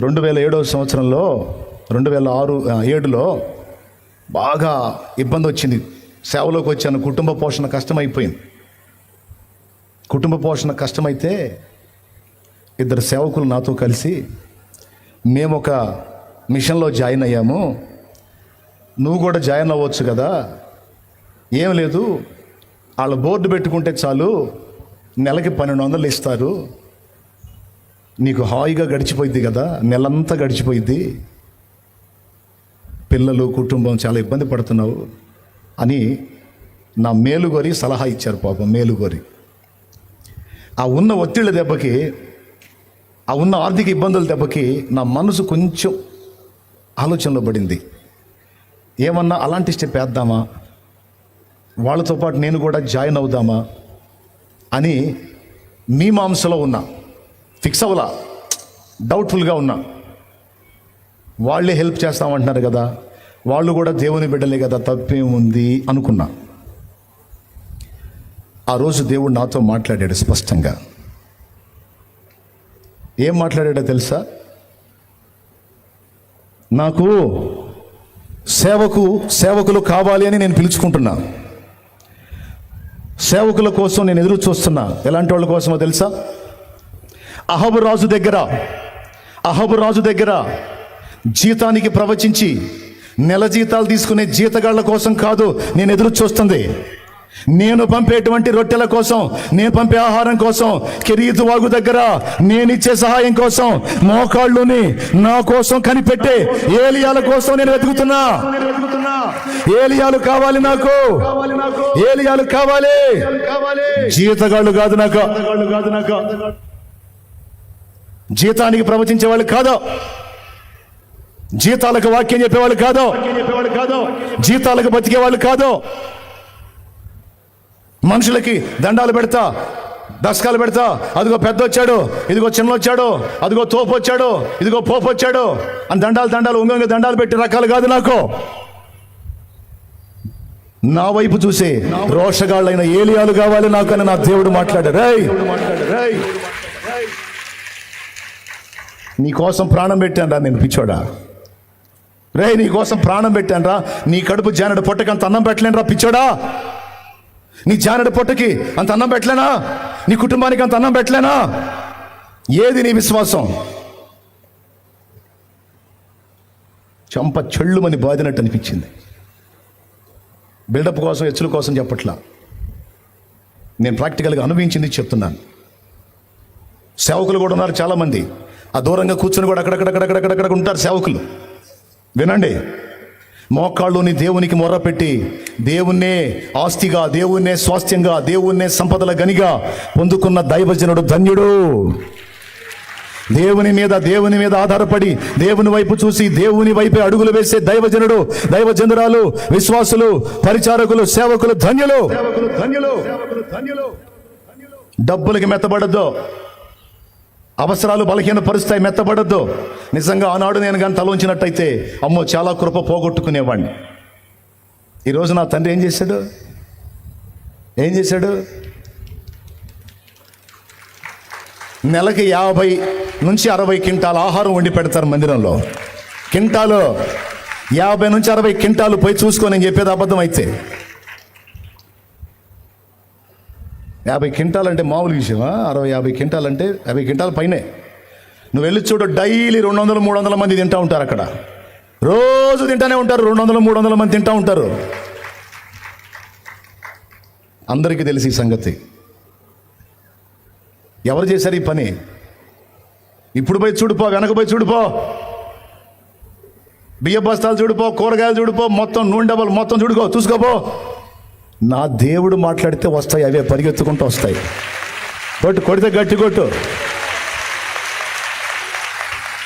రెండు వేల ఏడవ సంవత్సరంలో రెండు వేల ఆరు ఏడులో బాగా ఇబ్బంది వచ్చింది. సేవలోకి వచ్చాను. కుటుంబ పోషణ కష్టమైపోయింది. కుటుంబ పోషణ కష్టమైతే ఇద్దరు సేవకులు నాతో కలిసి మేము ఒక మిషన్లో జాయిన్ అయ్యాము. నువ్వు కూడా జాయిన్ అవ్వచ్చు కదా? ఏం లేదు. వాళ్ళ బోర్డు పెట్టుకుంటే చాలు నెలకి పన్నెండు వందలు ఇస్తారు. నీకు హాయిగా గడిచిపోయింది కదా నెలంతా గడిచిపోయింది పిల్లలు కుటుంబం చాలా ఇబ్బంది పడుతున్నావు అని నా మేలుగోరి సలహా ఇచ్చారు పాపం మేలుగోరి. ఆ ఉన్న ఒత్తిళ్ళ దెబ్బకి ఆ ఉన్న ఆర్థిక ఇబ్బందుల దెబ్బకి నా మనసు కొంచెం ఆలోచనలో పడింది. ఏమన్నా అలాంటి స్టెప్ వేద్దామా? వాళ్ళతో పాటు నేను కూడా జాయిన్ అవుదామా? అని మీ మాంసలో ఉన్నా. ఫిక్స్ అవ్వలా. డౌట్ఫుల్గా ఉన్నా. వాళ్ళే హెల్ప్ చేస్తామంటున్నారు కదా. వాళ్ళు కూడా దేవుని బిడ్డలే కదా తప్పేముంది అనుకున్నా. ఆ రోజు దేవుడు నాతో మాట్లాడాడు స్పష్టంగా. ఏం మాట్లాడాడో తెలుసా? నాకు సేవకు సేవకులు కావాలి అని నేను పిలుచుకుంటున్నా. సేవకుల కోసం నేను ఎదురు చూస్తున్నా. ఎలాంటి వాళ్ళ కోసమో తెలుసా? అహబు రాజు దగ్గర అహబు రాజు దగ్గర జీతానికి ప్రవచించి నెల జీతాలు తీసుకునే జీతగాళ్ళ కోసం కాదు నేను ఎదురు చూస్తుంది. నేను పంపేటువంటి రొట్టెల కోసం నేను పంపే ఆహారం కోసం కెరీతు వాగు దగ్గర నేను ఇచ్చే సహాయం కోసం మోకాళ్ళుని నా కోసం కనిపెట్టే ఏలియాల కోసం నేను వెతుకుతున్నా. ఏలియాలు కావాలి నాకు. ఏలియాలు కావాలి. జీతగాళ్ళు కాదు నాకు. కాదు నాకు. జీతానికి ప్రవచించే వాళ్ళు కాదు. జీతాలకు వాక్యం చెప్పేవాళ్ళు కాదు. జీతాలకు బతికే వాళ్ళు కాదు. మనుషులకి దండాలు పెడతా దశకాలు పెడతా. అదిగో పెద్ద వచ్చాడు ఇదిగో చిన్న వచ్చాడు అదిగో తోపు వచ్చాడు ఇదిగో పోపు వచ్చాడు. అని దండాలు దండాలు ఉంగంగా దండాలు పెట్టి రకాలు కాదు నాకు. నా వైపు చూసే రోషగాళ్ళైన ఏలియాలు కావాలి నాకు అని నా దేవుడు మాట్లాడారు రేయ్ రేయ్! నీకోసం ప్రాణం పెట్టాను రా నేను పిచ్చోడా. రే నీ కోసం ప్రాణం పెట్టానురా. నీ కడుపు జానడు పొట్టకి అంత అన్నం పెట్టలేనురా పిచ్చోడా. నీ జానడు పొట్టకి అంత అన్నం పెట్టలేనా? నీ కుటుంబానికి అంత అన్నం పెట్టలేనా? ఏది నీ విశ్వాసం? చంప చెళ్ళుమని బాధినట్టు అనిపించింది. బిల్డప్ కోసం హెచ్చుల కోసం చెప్పట్లా. నేను ప్రాక్టికల్గా అనుభవించింది చెప్తున్నాను. సేవకులు కూడా ఉన్నారు చాలామంది. ఆ దూరంగా కూర్చొని కూడా అక్కడక్కడక్కడక్కడక్కడ ఉంటారు సేవకులు. వినండి. మోకాళ్ళుని దేవునికి మొర్రపెట్టి దేవుణ్ణే ఆస్తిగా దేవుణ్ణే స్వాస్థ్యంగా దేవుణ్ణే సంపదల గనిగా పొందుకున్న దైవజనుడు ధన్యుడు. దేవుని మీద దేవుని మీద ఆధారపడి దేవుని వైపు చూసి దేవుని వైపే అడుగులు వేసే దైవజనుడు దైవజనురాలు విశ్వాసులు పరిచారకులు సేవకులు ధన్యులు. ధన్యులు ధన్యులు. డబ్బులకి మెత్తబడద్దు. అవసరాలు బలహీన పరుస్తాయి మెత్తబడద్దు. నిజంగా ఆనాడు నేను కానీ తలోంచినట్టయితే అమ్మో చాలా కృప పోగొట్టుకునేవాడిని ఈరోజు నా తండ్రి ఏం చేశాడు? ఏం చేశాడు? నెలకి యాభై నుంచి అరవై క్వింటాల ఆహారం వండి పెడతారు మందిరంలో. కింటాలు యాభై నుంచి అరవై క్వింటాలు పోయి చూసుకొని నేను చెప్పేది అబద్ధం అయితే యాభై క్వింటాల్ అంటే మామూలు విషయమా? అరవై యాభై క్వింటాల్ అంటే యాభై క్వింటాల్ పైనే. నువ్వు వెళ్ళి చూడు డైలీ రెండు వందలు మూడు వందల మంది తింటా ఉంటారు అక్కడ. రోజు తింటానే ఉంటారు రెండు వందలు మూడు వందల మంది తింటా ఉంటారు. అందరికీ తెలిసి ఈ సంగతి. ఎవరు చేశారు ఈ పని? ఇప్పుడు పోయి చూడిపో వెనక పోయి చూడిపో బియ్య బస్తాలు చూడిపో కూరగాయలు చూడిపో మొత్తం నూనె డబ్బలు మొత్తం చూడుకో చూసుకోపో నా దేవుడు మాట్లాడితే వస్తాయి అవే పరిగెత్తుకుంటూ వస్తాయి. కొట్టు కొడితే గట్టి కొట్టు.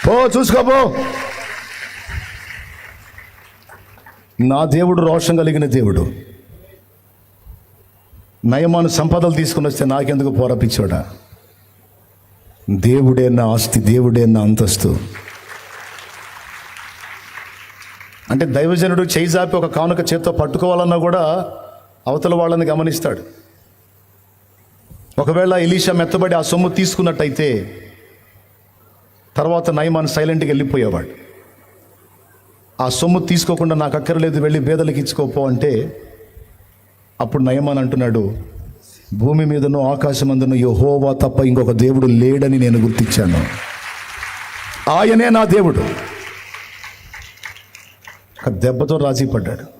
పో చూసుకోపో నా దేవుడు రోషం కలిగిన దేవుడు. నయమాను సంపదలు తీసుకుని వస్తే నాకెందుకు పోరపించాడా దేవుడే నా ఆస్తి దేవుడే నా అంతస్తు. అంటే దైవజనుడు చేయి జాపి ఒక కానుక చేత్తో పట్టుకోవాలన్నా కూడా అవతల వాళ్ళని గమనిస్తాడు. ఒకవేళ ఎలీషా మెత్తబడి ఆ సొమ్ము తీసుకున్నట్టయితే తర్వాత నయమాన్ సైలెంట్గా వెళ్ళిపోయేవాడు. ఆ సొమ్ము తీసుకోకుండా నాకు అక్కర్లేదు వెళ్ళి బేదలకు ఇచ్చుకోపో అంటే అప్పుడు నయమాన్ అంటున్నాడు భూమి మీదను ఆకాశమందును యహోవా తప్ప ఇంకొక దేవుడు లేడని నేను గుర్తించాను. ఆయనే నా దేవుడు. దెబ్బతో రాజీ పడ్డాడు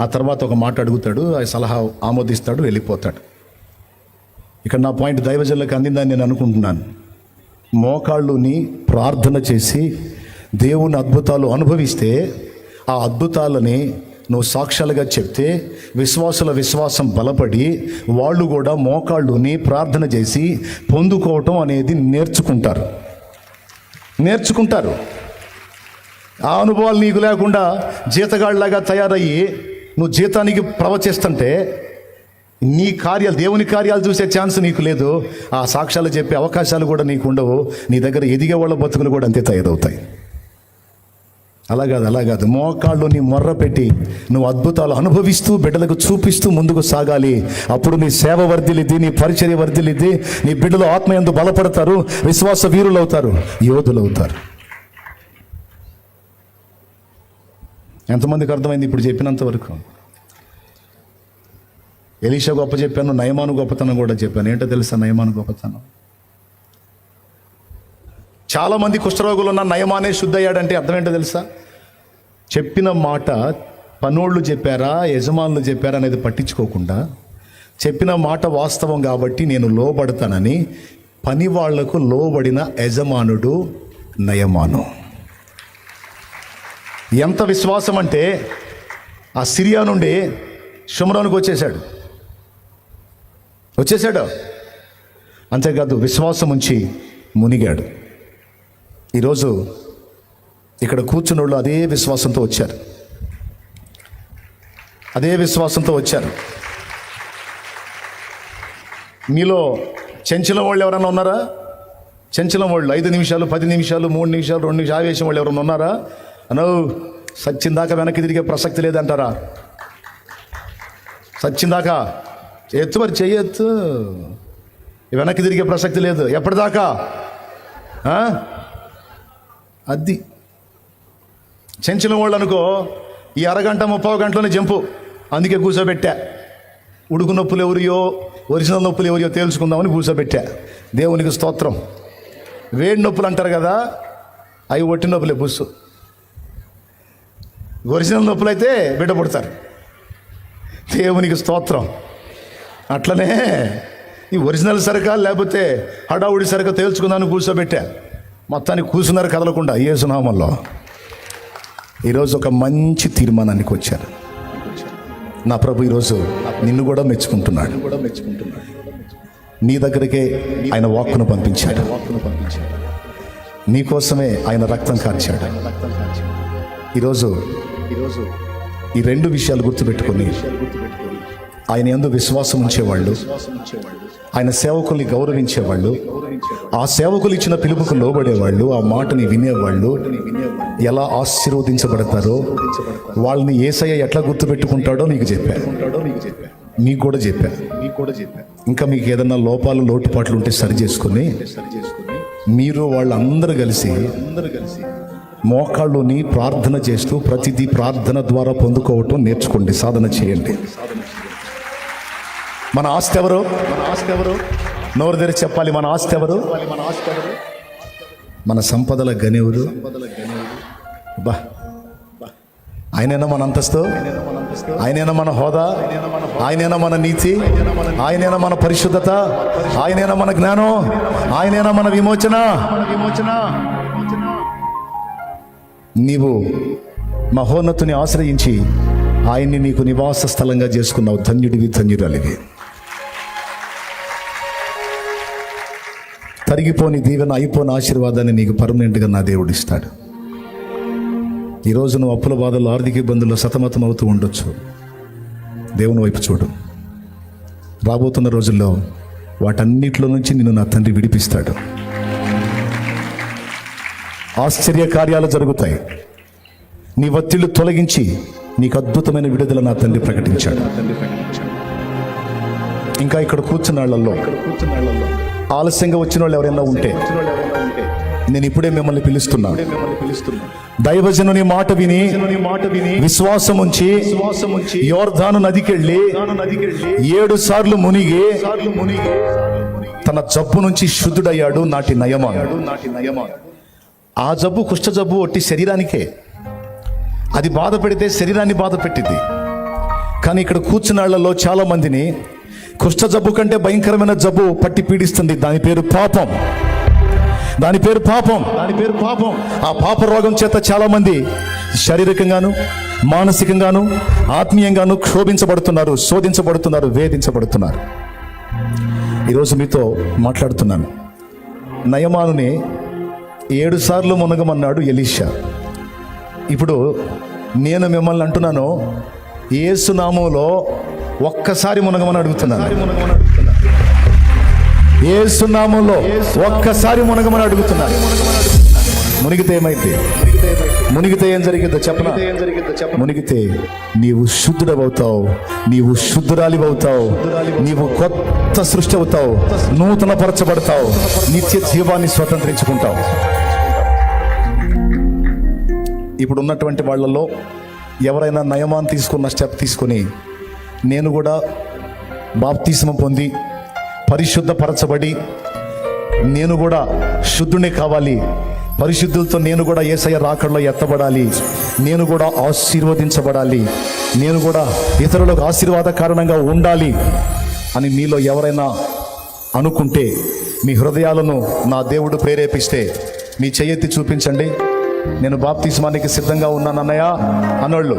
ఆ తర్వాత ఒక మాట అడుగుతాడు ఆ సలహా ఆమోదిస్తాడు వెళ్ళిపోతాడు. ఇక్కడ నా పాయింట్ దైవజనులకు అందిందని నేను అనుకుంటున్నాను. మోకాళ్ళుని ప్రార్థన చేసి దేవుని అద్భుతాలు అనుభవిస్తే ఆ అద్భుతాలని నువ్వు సాక్ష్యాలుగా చెప్తే విశ్వాసుల విశ్వాసం బలపడి వాళ్ళు కూడా మోకాళ్ళుని ప్రార్థన చేసి పొందుకోవటం అనేది నేర్చుకుంటారు. నేర్చుకుంటారు. ఆ అనుభవాలు నీకు లేకుండా జీతగాళ్ళలాగా తయారయ్యి నువ్వు జీతానికి ప్రవచిస్తుంటే నీ కార్యాలు దేవుని కార్యాలు చూసే ఛాన్స్ నీకు లేదు. ఆ సాక్ష్యాలు చెప్పే అవకాశాలు కూడా నీకు ఉండవు. నీ దగ్గర ఎదిగే వాళ్ళ బతుకులు కూడా అంతే తయారవుతాయి. అలా కాదు అలా కాదు. మోకాళ్ళు నీ మొర్ర పెట్టి నువ్వు అద్భుతాలు అనుభవిస్తూ బిడ్డలకు చూపిస్తూ ముందుకు సాగాలి. అప్పుడు నీ సేవ వర్ధిల్లిద్ది నీ పరిచర్య వర్ధిల్లిద్ది నీ బిడ్డలు ఆత్మయందు బలపడతారు విశ్వాస వీరులవుతారు యోధులవుతారు. ఎంతమందికి అర్థమైంది ఇప్పుడు చెప్పినంత వరకు? ఎలీషా గొప్ప చెప్పాను నయమాను గొప్పతనం కూడా చెప్పాను. ఏంటో తెలుసా నయమాను గొప్పతనం? చాలామంది కుష్ఠరోగులు ఉన్న నయమానే శుద్ధయ్యాడంటే అర్థం ఏంటో తెలుసా? చెప్పిన మాట పనోళ్ళు చెప్పారా యజమానులు చెప్పారా అనేది పట్టించుకోకుండా చెప్పిన మాట వాస్తవం కాబట్టి నేను లోబడతానని పని వాళ్ళకు లోబడిన యజమానుడు నయమాను. ఎంత విశ్వాసం అంటే ఆ సిరియా నుండి శుమరానికి వచ్చేసాడు వచ్చేసాడు అంతేకాదు విశ్వాసం ఉంచి మునిగాడు. ఈరోజు ఇక్కడ కూర్చున్న వాళ్ళు అదే విశ్వాసంతో వచ్చారు. అదే విశ్వాసంతో వచ్చారు. మీలో చెంచలం వాళ్ళు ఎవరైనా ఉన్నారా? చెంచలం వాళ్ళు ఐదు నిమిషాలు పది నిమిషాలు మూడు నిమిషాలు రెండు నిమిషాలు ఆవేశం వాళ్ళు ఎవరైనా ఉన్నారా? అనో సచ్చిందాక వెనక్కి తిరిగే ప్రసక్తి లేదంటారా? సచ్చిందాకా ఎత్తు మరి చెయ్యొచ్చు వెనక్కి తిరిగే ప్రసక్తి లేదు. ఎప్పటిదాకా? అద్ది. అది చెంచిన వాళ్ళు అనుకో ఈ అరగంట ముప్పై గంటలోనే జంపు. అందుకే కూర్చోబెట్టా ఉడుకు నొప్పులు ఎవరియో ఒరిజినల్ నొప్పులు ఎవరియో తేల్చుకుందామని కూర్చోబెట్టా దేవునికి స్తోత్రం. వేడి నొప్పులు అంటారు కదా అవి ఒట్టి నొప్పులే బుస్సు ఒరిజినల్ నొప్పులు అయితే బిడ్డ పుడతారు. దేవునికి స్తోత్రం. అట్లనే ఈ ఒరిజినల్ సరకా లేకపోతే హడావుడి సరక తేల్చుకుందామని కూర్చోబెట్టా. మొత్తానికి కూర్చున్నారు కదలకుండా ఏసునామంలో ఈరోజు ఒక మంచి తీర్మానానికి వచ్చారు. నా ప్రభు ఈరోజు నిన్ను కూడా మెచ్చుకుంటున్నాడు. కూడా మెచ్చుకుంటున్నాడు నీ దగ్గరికే ఆయన వాక్కును పంపించాడు వాక్కును పంపించాడు. నీకోసమే ఆయన రక్తం కార్చాడు. ఈరోజు ఈరోజు ఈ రెండు విషయాలు గుర్తుపెట్టుకొని ఆయన ఎందు విశ్వాసం ఉంచేవాళ్ళు ఆయన సేవకుల్ని గౌరవించేవాళ్ళు ఆ సేవకులు ఇచ్చిన పిలుపుకు లోబడేవాళ్ళు ఆ మాటని వినేవాళ్ళు ఎలా ఆశీర్వదించబడతారో వాళ్ళని ఏసయ్య ఎట్లా గుర్తుపెట్టుకుంటాడో నీకు చెప్పాను మీకు కూడా చెప్పా. మీకు కూడా చెప్పా. ఇంకా మీకు ఏదన్నా లోపాలు లోటుపాట్లు ఉంటే సరి చేసుకుని మీరు వాళ్ళందరూ కలిసి అందరూ కలిసి మోకాళ్ళుని ప్రార్థన చేస్తూ ప్రతిదీ ప్రార్థన ద్వారా పొందుకోవటం నేర్చుకోండి సాధన చేయండి. మన ఆస్తి ఎవరు? మన ఆస్తి ఎవరు నోరు తెరిచి చెప్పాలి మన ఆస్తి ఎవరు? మన ఆస్తి ఎవరు మన సంపదల గనివులు బా. ఆయనైనా మన అంతస్తు? ఆయనైనా మన హోదా? ఆయనైనా మన నీతి? ఆయనైనా మన పరిశుద్ధత? ఆయనైనా మన జ్ఞానం? ఆయనైనా మన విమోచన విమోచన? నీవు మహోన్నతుని ఆశ్రయించి ఆయన్ని నీకు నివాస స్థలంగా చేసుకున్నావు. ధన్యుడివి ధన్యురాలివి. తరిగిపోని దీవెన అయిపోని ఆశీర్వాదాన్ని నీకు పర్మనెంట్గా నా దేవుడు ఇస్తాడు. ఈరోజు నువ్వు అప్పుల బాధలు ఆర్థిక ఇబ్బందుల్లో సతమతం అవుతూ ఉండొచ్చు. దేవుని వైపు చూడు. రాబోతున్న రోజుల్లో వాటన్నిటిలో నుంచి నిన్ను నా తండ్రి విడిపిస్తాడు. ఆశ్చర్య కార్యాలు జరుగుతాయి. నీ ఒత్తిళ్ళు తొలగించి నీకు అద్భుతమైన విడుదల నా తండ్రి ప్రకటించాడు. ఇంకా ఇక్కడ కూర్చున్న వాళ్ళల్లో ఆలస్యంగా వచ్చిన వాళ్ళు ఎవరైనా ఉంటే నేను ఇప్పుడే మిమ్మల్ని పిలుస్తున్నా. దైవజనుని మాట విని మాట విని విశ్వాసం ఉంచి విశ్వాసం ఉంచి యోర్ధాను నదికెళ్ళి ఏడు సార్లు మునిగి మునిగి తన జబ్బు నుంచి శుద్ధుడయ్యాడు నాటి నయమాడు నాటి నయమాడు ఆ జబ్బు కుష్ఠ జబ్బు ఒట్టి శరీరానికే. అది బాధ పెడితే శరీరాన్ని బాధ పెట్టింది కానీ ఇక్కడ కూర్చున్నాళ్ళలో చాలా మందిని కుష్ఠ జబ్బు కంటే భయంకరమైన జబ్బు పట్టి పీడిస్తుంది. దాని పేరు పాపం. దాని పేరు పాపం. దాని పేరు పాపం. ఆ పాప రోగం చేత చాలా మంది శారీరకంగాను మానసికంగాను ఆత్మీయంగాను క్షోభించబడుతున్నారు శోధించబడుతున్నారు వేధించబడుతున్నారు. ఈరోజు మీతో మాట్లాడుతున్నాను. నయమానుని ఏడు సార్లు మునగమన్నాడు ఎలీషా. ఇప్పుడు నేను మిమ్మల్ని అంటున్నాను ఏసునామంలో ఒక్కసారి మునగమని అడుగుతున్నాను. ఏసునామంలో ఒక్కసారి మునగమని అడుగుతున్నాను. మునిగితే ఏమైతే మునిగితే ఏం జరిగిద్దో చెప్పనా? మునిగితే నీవు శుద్ధుడవుతావు నీవు శుద్ధురాలివవుతావు నీవు కొత్త సృష్టి అవుతావు నూతన పరచబడతావు నిత్య జీవాన్ని స్వతంత్రించుకుంటావు. ఇప్పుడు ఉన్నటువంటి వాళ్ళల్లో ఎవరైనా నయమాన్ తీసుకున్న స్టెప్ తీసుకొని నేను కూడా బాప్తిస్మ పొంది పరిశుద్ధపరచబడి నేను కూడా శుద్ధుడే కావాలి. పరిశుద్ధులతో నేను కూడా ఏసయ రాకడలో ఎత్తబడాలి. నేను కూడా ఆశీర్వదించబడాలి. నేను కూడా ఇతరులకు ఆశీర్వాద కారణంగా ఉండాలి అని మీలో ఎవరైనా అనుకుంటే మీ హృదయాలను నా దేవుడు ప్రేరేపిస్తే మీ చెయ్యెత్తి చూపించండి. నేను బాప్తిస్మానికి సిద్ధంగా ఉన్నానన్నయ్య అన్నోళ్ళు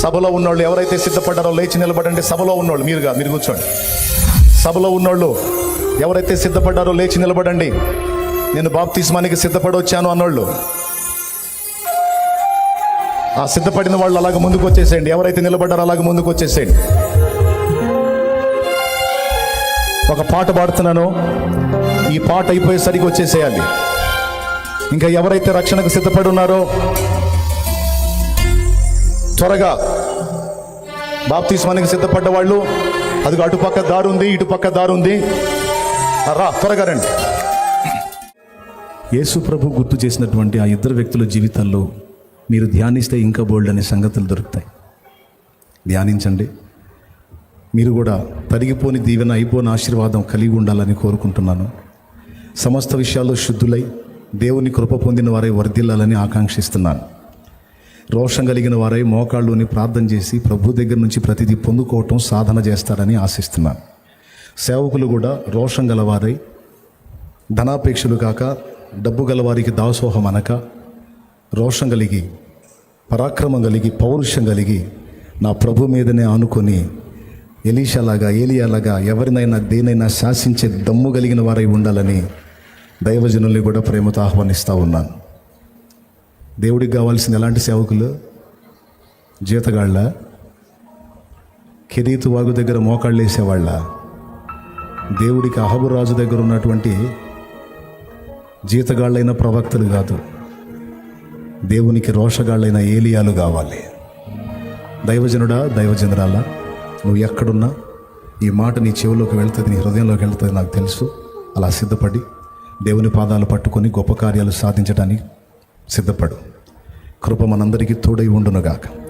సభలో ఉన్నోళ్ళు ఎవరైతే సిద్ధపడ్డారో లేచి నిలబడండి. సభలో ఉన్నోళ్ళు మీరుగా మీరు కూర్చోండి. సభలో ఉన్నోళ్ళు ఎవరైతే సిద్ధపడ్డారో లేచి నిలబడండి. నేను బాప్తిస్మానికి సిద్ధపడొచ్చాను అన్నోళ్ళు. ఆ సిద్ధపడిన వాళ్ళు అలాగ ముందుకు వచ్చేసేయండి ఎవరైతే నిలబడ్డారో అలాగ ముందుకు వచ్చేసేయండి ఒక పాట పాడుతున్నాను. ఈ పాట అయిపోయేసరికి వచ్చేసేయాలి. ఇంకా ఎవరైతే రక్షణకు సిద్ధపడి ఉన్నారో త్వరగా బాప్తిస్మానికి సిద్ధపడ్డ వాళ్ళు అది అటుపక్క దారు ఉంది ఇటుపక్క దారు ఉంది రా త్వరగా రండి. యేసు ప్రభు గుర్తు చేసినటువంటి ఆ ఇద్దరు వ్యక్తుల జీవితాల్లో మీరు ధ్యానిస్తే ఇంకా బోల్డ్ అనే సంగతులు దొరుకుతాయి. ధ్యానించండి. మీరు కూడా తరిగిపోని దీవెన అయిపోని ఆశీర్వాదం కలిగి ఉండాలని కోరుకుంటున్నాను. సమస్త విషయాల్లో శుద్ధులై దేవుని కృప పొందిన వారై వర్ధిల్లాలని ఆకాంక్షిస్తున్నాను. రోషం కలిగిన వారై మోకాళ్ళుని ప్రార్థన చేసి ప్రభు దగ్గర నుంచి ప్రతిదీ పొందుకోవటం సాధన చేస్తారని ఆశిస్తున్నాను. సేవకులు కూడా రోషం గలవారై ధనాపేక్షలు కాక డబ్బు గలవారికి దాసోహం అనక రోషం కలిగి పరాక్రమం కలిగి పౌరుషం కలిగి నా ప్రభు మీదనే ఆనుకొని ఎలీషాలాగా ఏలియాలాగా ఎవరినైనా దేనైనా శాసించే దమ్ము కలిగిన వారై ఉండాలని దైవజనుల్ని కూడా ప్రేమతో ఆహ్వానిస్తూ ఉన్నాను. దేవుడికి కావాల్సిన ఎలాంటి సేవకులు? జీతగాళ్ళ కిరీతు వాగు దగ్గర మోకాళ్ళు వేసేవాళ్ళ దేవుడికి అహబురాజు దగ్గర ఉన్నటువంటి జీతగాళ్ళైన ప్రవక్తలు కాదు దేవునికి రోషగాళ్ళైన ఏలియాలు కావాలి. దైవజనుడా దైవజనురాలా నువ్వు ఎక్కడున్నా ఈ మాట నీ చెవిలోకి వెళ్తుంది నీ హృదయంలోకి వెళ్తుంది నాకు తెలుసు. అలా సిద్ధపడి దేవుని పాదాలు పట్టుకొని గొప్ప కార్యాలు సాధించడానికి సిద్ధపడు. కృప మనందరికీ తోడై ఉండునుగాక.